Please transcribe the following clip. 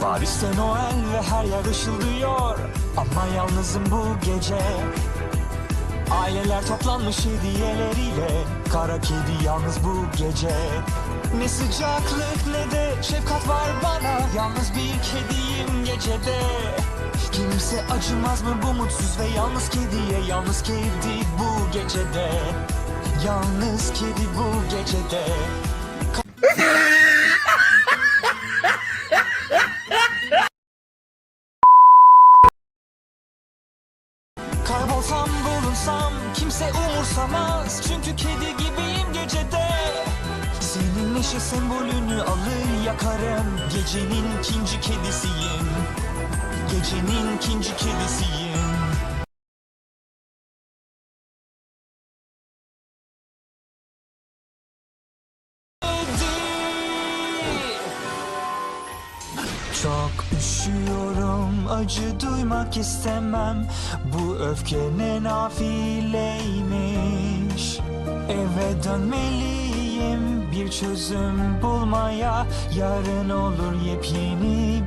Paris'te Noel ve her yer ışıldıyor. Ama yalnızım bu gece. Aileler toplanmış hediyeleriyle. Kara kedi yalnız bu gece. Ne sıcaklık ne de şefkat var bana. Yalnız bir kediyim gecede. Kimse acımaz mı bu mutsuz ve yalnız kediye? Yalnız kedi bu gecede. Yalnız kedi bu gecede Kaybolsam bulunsam kimse umursamaz. Çünkü kedi gibiyim gecede. Senin neşe sembolünü alır yakarım. Gecenin ikinci kedisiyim. Gecenin ikinci kedisiyim Çok üşüyorum, acı duymak istemem. Bu öfke ne nafileymiş. Eve dönmeliyim bir çözüm bulmaya Yarın olur yepyeni